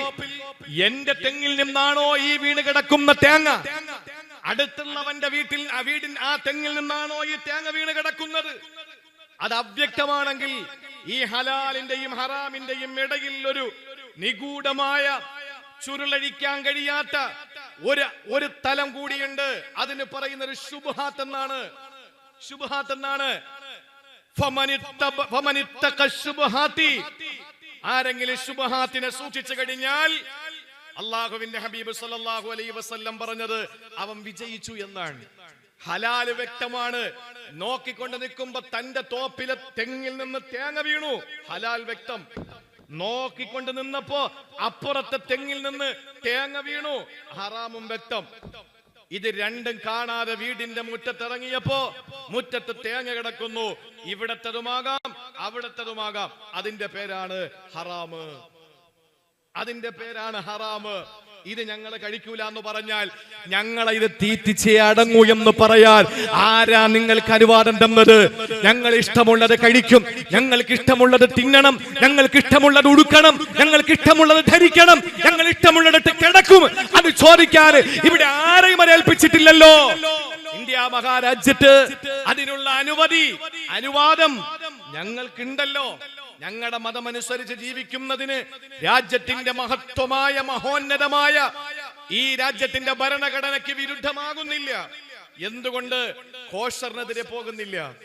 എന്റെ തെങ്ങിൽ നിന്നാണോ ഈ വീണ് കിടക്കുന്ന തേങ്ങ? അടുത്തുള്ളവന്റെ വീട്ടിൽ ആ വീടിൻ ആ തെങ്ങിൽ നിന്നാണോ ഈ തേങ്ങ വീണ് കിടക്കുന്നത്? അത് അവ്യക്തമാണെങ്കിൽ ഈ ഹലാലിന്റെയും ഹറാമിന്റെയും ഇടയിൽ ഒരു നിഗൂഢമായ ചുരുളഴിക്കാൻ കഴിയാത്ത ഒരു ഒരു തലം കൂടിയുണ്ട്. അതിന് പറയുന്ന ഒരു ശുഭഹാത്ത് എന്നാണ് ശുഭഹാത്ത്. എന്നാണ് ആരെങ്കിലും ശുഭഹാത്തിനെ സൂക്ഷിച്ചു കഴിഞ്ഞാൽ അള്ളാഹുവിന്റെ ഹബീബ് സല്ലാഹു അലൈ വസ്ല്ലം പറഞ്ഞത് അവൻ വിജയിച്ചു എന്നാണ്. ഹലാൽ വ്യക്തമാണ്. നോക്കിക്കൊണ്ട് നിൽക്കുമ്പോ തന്റെ തോപ്പിലെ തെങ്ങിൽ നിന്ന് തേങ്ങ വീണു. ഹലാൽ വ്യക്തം. നോക്കിക്കൊണ്ട് നിന്നപ്പോ അപ്പുറത്തെ തെങ്ങിൽ നിന്ന് തേങ്ങ വീണു. ഹറാമും വ്യക്തം. ഇത് രണ്ടും കാണാതെ വീടിന്റെ മുറ്റത്തിറങ്ങിയപ്പോ മുറ്റത്ത് തേങ്ങ കിടക്കുന്നു. ഇവിടത്തതുമാകാം അവിടത്തതുമാകാം. അതിന്റെ പേരാണ് ഹറാമ്. അതിന്റെ പേരാണ് ഹറാമ്. ഇത് ഞങ്ങൾ കഴിക്കൂല എന്ന് പറഞ്ഞാൽ ഞങ്ങളെ ഇത് തീറ്റിച്ചേ അടങ്ങൂ എന്ന് പറയാൻ ആരാ നിങ്ങൾക്ക് അനുവാദം തന്നത്? ഞങ്ങൾ ഇഷ്ടമുള്ളത് കഴിക്കും. ഞങ്ങൾക്ക് ഇഷ്ടമുള്ളത് തിന്നണം. ഞങ്ങൾക്ക് ഇഷ്ടമുള്ളത് ഉടുക്കണം. ഞങ്ങൾക്ക് ഇഷ്ടമുള്ളത് ധരിക്കണം. ഞങ്ങൾ ഇഷ്ടമുള്ളിടത്ത് കിടക്കും. അത് ചോദിക്കാൻ ഇവിടെ ആരെയും ഏൽപ്പിച്ചിട്ടില്ലല്ലോ. ഇന്ത്യ മഹാരാജ്യത്ത് അതിനുള്ള അനുമതി അനുവാദം ഞങ്ങൾക്കുണ്ടല്ലോ. ഞങ്ങളുടെ മതമനുസരിച്ച് ജീവിക്കുന്നതിന് രാജ്യത്തിന്റെ മഹത്വമായ മഹോന്നതമായ ഈ രാജ്യത്തിന്റെ ഭരണഘടനയ്ക്ക് വിരുദ്ധമാകുന്നില്ല. എന്തുകൊണ്ട്? കോഷറിനെതിരെ പോകുന്നില്ല.